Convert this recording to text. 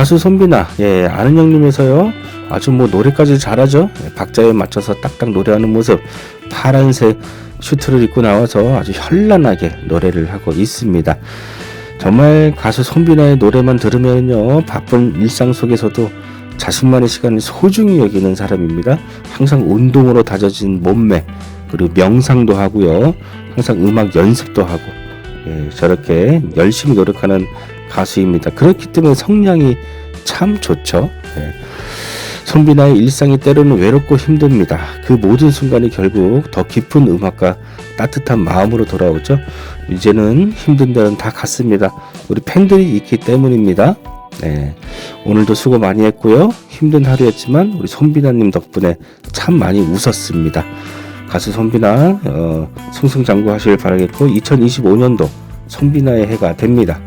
가수 손비나 예 아는 형님에서요? 아주 뭐 노래까지 잘하죠? 예, 박자에 맞춰서 딱딱 노래하는 모습. 파란색 슈트를 입고 나와서 아주 현란하게 노래를 하고 있습니다. 정말 가수 손비나의 노래만 들으면요 바쁜 일상 속에서도 자신만의 시간을 소중히 여기는 사람입니다. 항상 운동으로 다져진 몸매 그리고 명상도 하고요 항상 음악 연습도 하고 예, 저렇게 열심히 노력하는 가수입니다. 그렇기 때문에 성량이 참 좋죠. 예. 손비나의 일상이 때로는 외롭고 힘듭니다. 그 모든 순간이 결국 더 깊은 음악과 따뜻한 마음으로 돌아오죠. 이제는 힘든 데는 다 갔습니다. 우리 팬들이 있기 때문입니다. 네. 오늘도 수고 많이 했고요. 힘든 하루였지만 우리 손비나님 덕분에 참 많이 웃었습니다. 가수 손비나 어, 승승장구하시길 바라겠고 2025년도 손비나의 해가 됩니다.